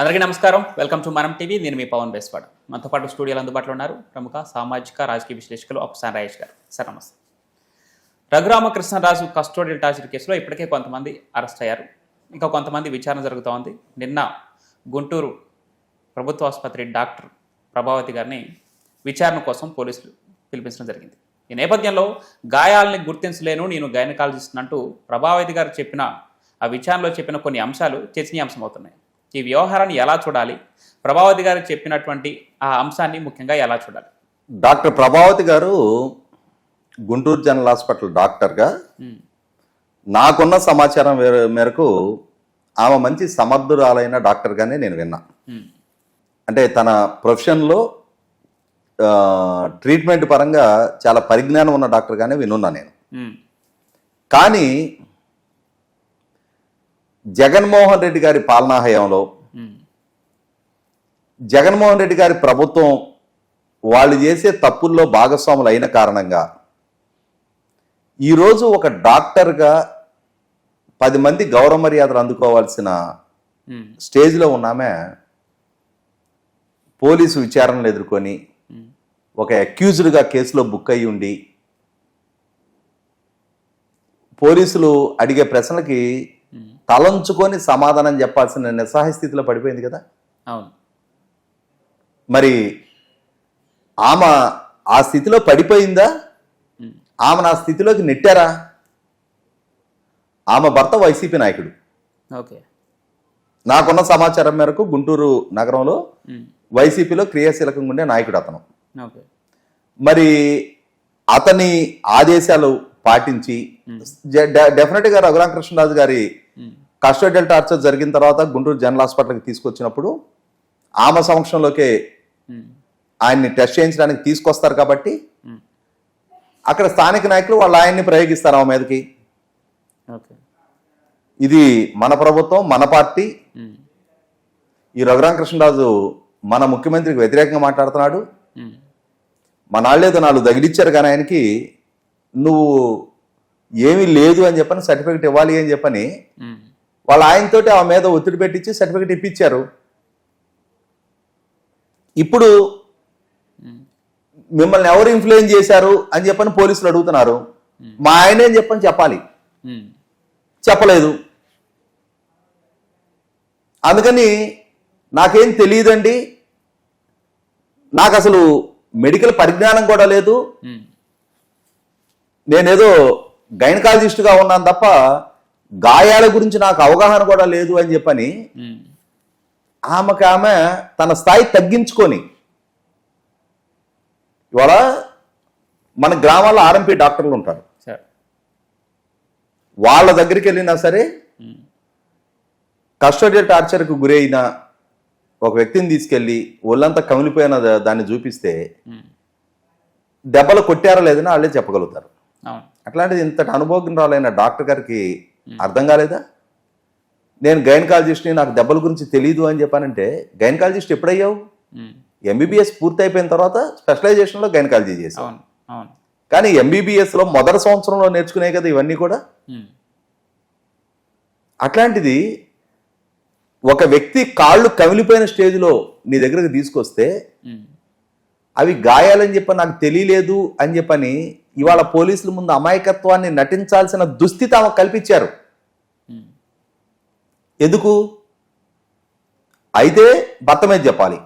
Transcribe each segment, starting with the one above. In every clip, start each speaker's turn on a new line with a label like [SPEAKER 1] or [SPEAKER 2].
[SPEAKER 1] అందరికీ నమస్కారం. Welcome to Manam TV. నేను మీ పవన్ బేస్వాడ్. మనతో పాటు స్టూడియోలు అందుబాటులో ఉన్నారు ప్రముఖ సామాజిక రాజకీయ విశ్లేషకులు అప్సాన్ రాజేష్ గారు. సార్ నమస్తే. రఘురామకృష్ణరాజు కస్టోడియల్ టార్చర్ కేసులో ఇప్పటికే కొంతమంది అరెస్ట్ అయ్యారు. ఇంకా కొంతమంది విచారణ జరుగుతూ ఉంది నిన్న గుంటూరు ప్రభుత్వ ఆసుపత్రి డాక్టర్ ప్రభావతి గారిని విచారణ కోసం పోలీసులు పిలిపించడం జరిగింది. ఈ నేపథ్యంలో గాయాలని గుర్తించలేను నేను గైనకాలజిస్ట్ అంటూ ప్రభావతి గారు చెప్పిన ఆ విచారణలో చెప్పిన కొన్ని అంశాలు చర్చనీయాంశం అవుతున్నాయి ఈ వ్యవహారాన్ని ఎలా చూడాలి? ప్రభావతి గారు చెప్పినటువంటి ఆ అంశాన్ని ముఖ్యంగా ఎలా చూడాలి?
[SPEAKER 2] డాక్టర్ ప్రభావతి గారు గుంటూరు జనరల్ హాస్పిటల్ డాక్టర్గా నాకున్న సమాచారం మేరకు ఆమె మంచి సమర్థురాలైన డాక్టర్గానే నేను విన్నా. అంటే తన ప్రొఫెషన్లో ట్రీట్మెంట్ పరంగా చాలా పరిజ్ఞానం ఉన్న డాక్టర్గానే వినున్నా నేను. కానీ జగన్మోహన్ రెడ్డి గారి పాలనా హయాంలో జగన్మోహన్ రెడ్డి గారి ప్రభుత్వం వాళ్ళు చేసే తప్పుల్లో భాగస్వాములు అయిన కారణంగా ఈరోజు ఒక డాక్టర్గా పది మంది గౌరవ మర్యాదలు అందుకోవాల్సిన స్టేజ్లో ఉన్నామే పోలీసు విచారణలు ఎదుర్కొని ఒక అక్యూజ్డ్గా కేసులో బుక్ అయి ఉండి పోలీసులు అడిగే ప్రశ్నలకి తలంచుకొని సమాధానం చెప్పాల్సిన నిస్సహాయ స్థితిలో పడిపోయింది కదా?
[SPEAKER 1] అవును.
[SPEAKER 2] మరి ఆమె ఆ స్థితిలో పడిపోయిందా? ఆమె నా స్థితిలోకి నెట్టారా? ఆమె భర్త వైసీపీ నాయకుడు.
[SPEAKER 1] ఓకే.
[SPEAKER 2] నాకున్న సమాచారం మేరకు గుంటూరు నగరంలో వైసీపీలో క్రియాశీలకంగా ఉండే నాయకుడు అతను.
[SPEAKER 1] ఓకే.
[SPEAKER 2] మరి అతని ఆదేశాలు పాటించి డెఫినెట్గా రఘురామకృష్ణరాజు గారి కస్టోడియల్ టార్చర్ జరిగిన తర్వాత గుంటూరు జనరల్ హాస్పిటల్కి తీసుకొచ్చినప్పుడు ఆమె సమక్షంలోకే ఆయన్ని టెస్ట్ చేయించడానికి తీసుకొస్తారు కాబట్టి అక్కడ స్థానిక నాయకులు వాళ్ళు ఆయన్ని ప్రయోగిస్తారు ఆమె మీదకి.
[SPEAKER 1] ఓకే.
[SPEAKER 2] ఇది మన ప్రభుత్వం మన పార్టీ. ఈ రఘురామకృష్ణరాజు మన ముఖ్యమంత్రికి వ్యతిరేకంగా మాట్లాడుతున్నాడు. మన వాళ్ళేదో నాలుగు తగిలిచ్చారు కానీ ఆయనకి నువ్వు ఏమీ లేదు అని చెప్పని సర్టిఫికెట్ ఇవ్వాలి అని చెప్పని వాళ్ళ ఆయనతోటి ఆమె మీద ఒత్తిడి పెట్టించి సర్టిఫికెట్ ఇప్పించారు. ఇప్పుడు మిమ్మల్ని ఎవరు ఇన్ఫ్లుయెన్స్ చేశారు అని చెప్పని పోలీసులు అడుగుతున్నారు. మా ఆయనే అని చెప్పని చెప్పాలి. చెప్పలేదు. అందుకని నాకేం తెలియదండి. నాకు అసలు మెడికల్ పరిజ్ఞానం కూడా లేదు. నేనేదో గైనకాలజిస్ట్గా ఉన్నాను తప్ప గాయాల గురించి నాకు అవగాహన కూడా లేదు అని చెప్పని ఆమెకు ఆమె తన స్థాయి తగ్గించుకొని ఇవాళ మన గ్రామాల్లో ఆర్ఎంపీ డాక్టర్లు ఉంటారు. వాళ్ళ దగ్గరికి వెళ్ళినా సరే కస్టోడియల్ టార్చర్కు గురైన ఒక వ్యక్తిని తీసుకెళ్ళి ఒళ్ళంతా కమిలిపోయిన దాన్ని చూపిస్తే దెబ్బలు కొట్టారా లేదని వాళ్ళే చెప్పగలుగుతారు. అట్లాంటిది ఇంతటి అనుభవజ్ఞరాలైన డాక్టర్ గారికి అర్థం కాలేదా నేను గైనకాలజిస్ట్ని నాకు దెబ్బల గురించి తెలియదు అని చెప్పానంటే గైనకాలజిస్ట్ ఎప్పుడయ్యావు? ఎంబీబీఎస్ పూర్తి అయిపోయిన తర్వాత స్పెషలైజేషన్లో గైనకాలజీ
[SPEAKER 1] అవును
[SPEAKER 2] కానీ ఎంబీబీఎస్లో మొదటి సంవత్సరంలో నేర్చుకునే కదా ఇవన్నీ కూడా?
[SPEAKER 1] ఉమ్,
[SPEAKER 2] అట్లాంటిది ఒక వ్యక్తి కాళ్ళు కమిలిపోయిన స్టేజ్లో నీ దగ్గరకు తీసుకొస్తే అవి గాయాలని చెప్పి నాకు తెలియలేదు అని చెప్పని ఇవాళ పోలీసుల ముందు అమాయకత్వాన్ని నటించాల్సిన దుస్థితి ఆమె కల్పించారు. ఎందుకు? అయితే భర్త మీద చెప్పాలి.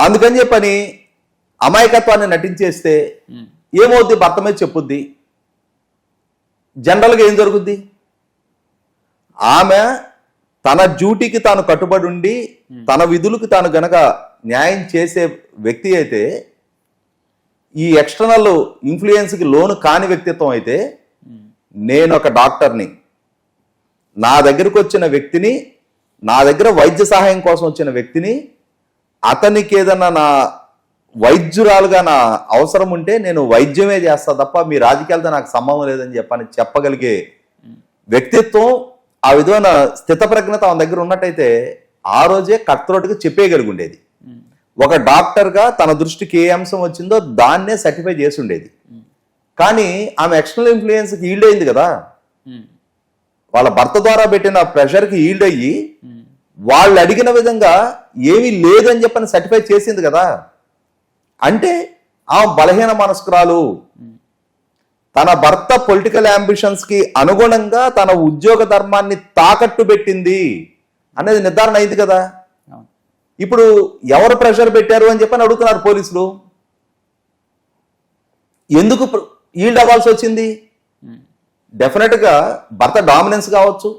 [SPEAKER 2] అందుకని చెప్పని అమాయకత్వాన్ని నటించేస్తే ఏమవుద్ది? భర్త మీద చెప్పుద్ది. జనరల్గా ఏం జరుగుద్ది? ఆమె తన డ్యూటీకి తాను కట్టుబడి ఉండి తన విధులకు తాను గనక న్యాయం చేసే వ్యక్తి అయితే ఈ ఎక్స్టర్నల్ ఇన్ఫ్లుయెన్స్కి లోను కాని వ్యక్తిత్వం అయితే
[SPEAKER 1] ఉమ్,
[SPEAKER 2] నేను ఒక డాక్టర్ని. నా దగ్గరకు వచ్చిన వ్యక్తిని నా దగ్గర వైద్య సహాయం కోసం వచ్చిన వ్యక్తిని అతనికి ఏదన్నా నా వైద్యురాలుగా నా అవసరం ఉంటే నేను వైద్యమే చేస్తా తప్ప మీ రాజకీయాలతో నాకు సంబంధం లేదని చెప్పని చెప్పగలిగే వ్యక్తిత్వం ఆ విధమైన స్థితప్రజ్ఞత ఆమె దగ్గర ఉన్నట్టయితే ఆ రోజే కత్రోటుగా చెప్పేయగలిగి ఉండేది. ఒక డాక్టర్గా తన దృష్టికి ఏ అంశం వచ్చిందో దాన్నే సర్టిఫై చేసి ఉండేది కానీ ఆమె ఎక్స్టర్నల్ ఇన్ఫ్లుయెన్స్కి ఈల్డ్ అయింది కదా. వాళ్ళ భర్త ద్వారా పెట్టిన ప్రెషర్కి ఈల్డ్ అయ్యి వాళ్ళు అడిగిన విధంగా ఏమీ లేదని చెప్పని సర్టిఫై చేసింది కదా. అంటే ఆ బలహీన మనస్కురాలు తన భర్త పొలిటికల్ అంబిషన్స్కి అనుగుణంగా తన ఉద్యోగ ధర్మాన్ని తాకట్టు పెట్టింది అనేది నిర్ధారణ అయింది కదా. ఇప్పుడు ఎవరు ప్రెషర్ పెట్టారు అని చెప్పని అడుగుతున్నారు పోలీసులు ఎందుకు ఈల్డ్ అవ్వాల్సి వచ్చింది
[SPEAKER 1] ఉమ్.
[SPEAKER 2] డెఫినెట్గా భర్త డామినెన్స్ కావచ్చు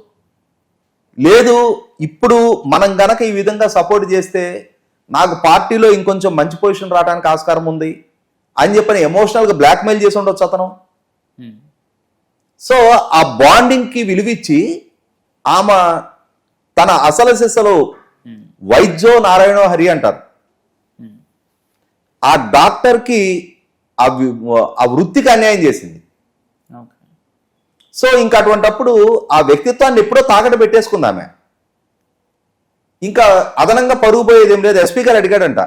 [SPEAKER 2] లేదు ఇప్పుడు మనం గనక ఈ విధంగా సపోర్ట్ చేస్తే నాకు పార్టీలో ఇంకొంచెం మంచి పొజిషన్ రావడానికి ఆస్కారం ఉంది అని చెప్పని ఎమోషనల్గా బ్లాక్మెయిల్ చేసి ఉండొచ్చు అతను. సో ఆ బాండింగ్కి విలువిచ్చి ఆమె తన అసలు సిసలు. వైద్యో నారాయణో హరి అంటారు. ఆ డాక్టర్కి ఆ వృత్తికి అన్యాయం చేసింది. సో ఇంకా అటువంటప్పుడు ఆ వ్యక్తిత్వాన్ని ఎప్పుడో తాకట పెట్టేసుకుందామే. ఇంకా అదనంగా పరుగు పోయేది ఏం లేదు. ఎస్పీ గారు అడిగాడంట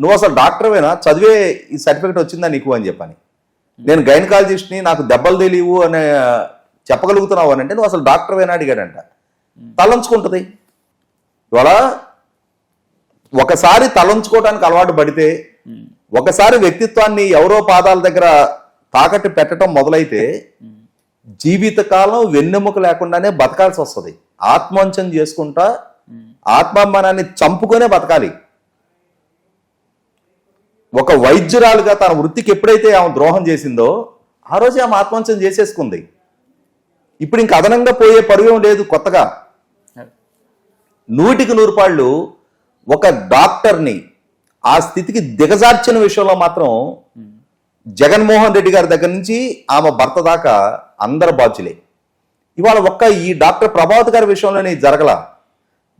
[SPEAKER 2] నువ్వు అసలు డాక్టర్వేనా? చదివే ఈ సర్టిఫికేట్ వచ్చిందా నీకు? అని చెప్పని. నేను గైనకాలజిస్ట్ని నాకు దెబ్బలు తెలియవు అని చెప్పగలుగుతున్నావు అని అంటే నువ్వు అసలు డాక్టర్వేనా? అడిగాడంట. తలంచుకుంటుంది. ఇవాళ ఒకసారి తలంచుకోవడానికి అలవాటు పడితే. ఒకసారి వ్యక్తిత్వాన్ని ఎవరో పాదాల దగ్గర తాకట్టు పెట్టడం మొదలైతే. జీవితకాలం వెన్నెముక లేకుండానే బతకాల్సి వస్తుంది ఆత్మవంచం చేసుకుంటా. ఆత్మాభిమానాన్ని చంపుకొనే బతకాలి ఒక వైద్యురాలుగా తన వృత్తికి ఎప్పుడైతే ఆమె ద్రోహం చేసిందో ఆ రోజే ఆమె ఆత్మవంచం చేసేసుకుంది ఇప్పుడు ఇంక అదనంగా పోయే పరువేం లేదు కొత్తగా. నూటికి నూరు పాళ్ళు ఒక డాక్టర్ని ఆ స్థితికి దిగజార్చిన విషయంలో మాత్రం. జగన్మోహన్ రెడ్డి గారి దగ్గర నుంచి ఆమె భర్త దాకా అందరు బాధ్యులే ఇవాళ ఒక్క ఈ డాక్టర్ ప్రభావత్ గారి విషయంలోనే జరగల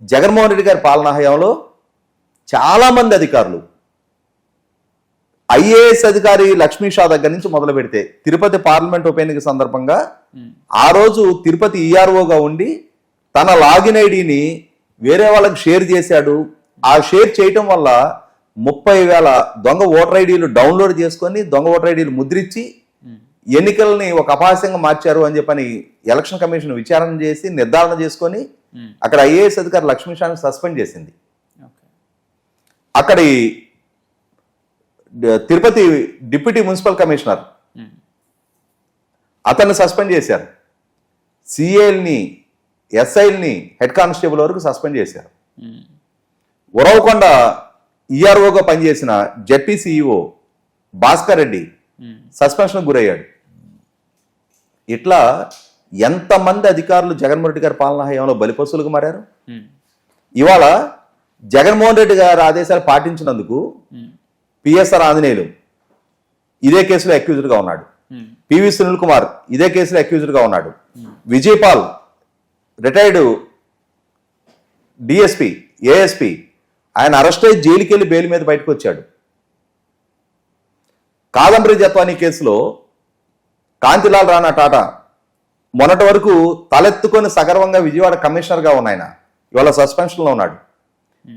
[SPEAKER 2] జగన్మోహన్ రెడ్డి గారి పాలనా హయాంలో చాలా మంది అధికారులు ఐఏఎస్ అధికారి లక్ష్మీ షా దగ్గర నుంచి మొదలు పెడితే తిరుపతి పార్లమెంట్ ఉప ఎన్నిక సందర్భంగా. ఆ రోజు తిరుపతి ఈఆర్ఓగా ఉండి తన లాగిన్ ఐడిని వేరే వాళ్ళకి షేర్ చేశాడు ఆ షేర్ చేయటం వల్ల ముప్పై వేల దొంగ ఓటర్ ఐడీలు డౌన్లోడ్ చేసుకొని దొంగ ఓటర్ ఐడీలు ముద్రించి. ఎన్నికల్ని ఒక అపహాస్యంగా మార్చారు అని చెప్పని ఎలక్షన్ కమిషన్ విచారణ చేసి నిర్ధారణ చేసుకొని. అక్కడ ఐఏఎస్ అధికారి లక్ష్మీ షాని సస్పెండ్ చేసింది అక్కడి తిరుపతి డిప్యూటీ మున్సిపల్ కమిషనర్. అతన్ని సస్పెండ్ చేశారు సిఏల్ని ఎస్ఐల్ని హెడ్ కానిస్టేబుల్ వరకు సస్పెండ్ చేశారు. ఉరవకొండ ఈఆర్ఓగా పనిచేసిన ZP CEO Bhaskar Reddy. Suspension గురయ్యాడు ఇట్లా ఎంతమంది అధికారులు జగన్మోహన్ రెడ్డి గారి పాలనా హయాంలో బలిపశువులకు మారారు. ఇవాళ జగన్మోహన్ రెడ్డి గారి ఆదేశాలు పాటించినందుకు. పిఎస్ఆర్ ఆంజనేయులు ఇదే కేసులో అక్యూజ్డ్గా ఉన్నాడు. పివి సునీల్ కుమార్ ఇదే కేసులో అక్యూజ్డ్గా ఉన్నాడు విజయపాల్ రిటైర్డ్ డిఎస్పి ఏఎస్పి ఆయన అరెస్ట్ అయ్యి జైలుకి వెళ్ళి బెయిల్ మీద బయటకు వచ్చాడు కాదంబరి జత్వానీ కేసులో కాంతిలాల్ రాణా టాటా మొన్నటి వరకు తలెత్తుకొని సగర్వంగా విజయవాడ కమిషనర్గా ఉన్నాయన ఇవాళ సస్పెన్షన్లో ఉన్నాడు.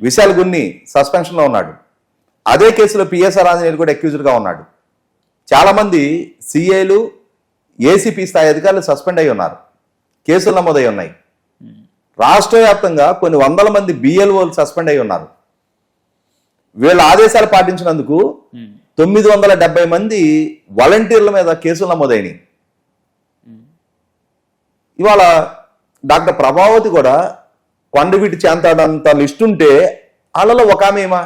[SPEAKER 2] విశాల్ గున్ని సస్పెన్షన్లో ఉన్నాడు. అదే కేసులో పిఎస్ఆర్ ఆంజనేయులు కూడా అక్యూజ్డ్గా ఉన్నాడు. చాలా మంది సిఏలు ఏసీపీ స్థాయి అధికారులు సస్పెండ్ అయి ఉన్నారు. కేసులు నమోదై ఉన్నాయి. రాష్ట్ర వ్యాప్తంగా కొన్ని వందల మంది బిఎల్ఓలు సస్పెండ్ అయి ఉన్నారు. వీళ్ళ ఆదేశాలు పాటించినందుకు. తొమ్మిది వందల డెబ్బై మంది వాలంటీర్ల మీద కేసులు నమోదైనవి ఇవాళ డాక్టర్ ప్రభావతి కూడా కొండవీటి చేంతాడంత లిస్ట్ ఉంటే వాళ్ళలో ఒక ఆమెమా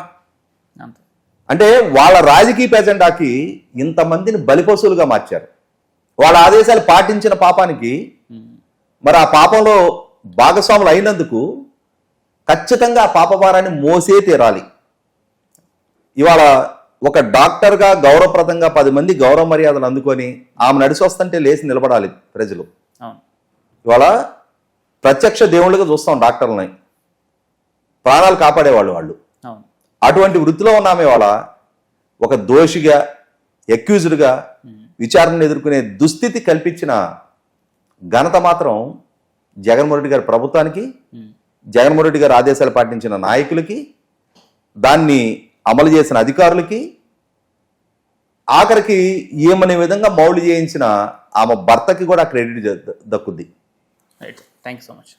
[SPEAKER 2] అంటే వాళ్ళ రాజకీయ ఎజెండాకి ఇంతమందిని బలిపశువులుగా మార్చారు. వాళ్ళ ఆదేశాలు పాటించిన పాపానికి. మరి ఆ పాపంలో భాగస్వాములు అయినందుకు ఖచ్చితంగా ఆ పాపభారాన్ని మోసే తీరాలి. ఇవాళ ఒక డాక్టర్గా గౌరవప్రదంగా పది మంది గౌరవ మర్యాదలు అందుకొని ఆమె నడిచి వస్తుంటే లేచి నిలబడాలి ప్రజలు. ఇవాళ ప్రత్యక్ష దేవుళ్ళుగా చూస్తాం డాక్టర్లని. ప్రాణాలు కాపాడేవాళ్ళు వాళ్ళు. అటువంటి వృత్తిలో ఉన్నామే వాళ్ళ ఒక దోషిగా ఎక్యూజ్డ్గా విచారణను ఎదుర్కొనే దుస్థితి కల్పించిన ఘనత మాత్రం జగన్మోహన్ రెడ్డి గారి ప్రభుత్వానికి. జగన్మోహన్ రెడ్డి గారి ఆదేశాలు పాటించిన నాయకులకి దాన్ని అమలు చేసిన అధికారులకి ఆఖరికి ఏమనే విధంగా మౌలు చేయించిన ఆమె భర్తకి కూడా credit దక్కుద్ది
[SPEAKER 1] right thank you so much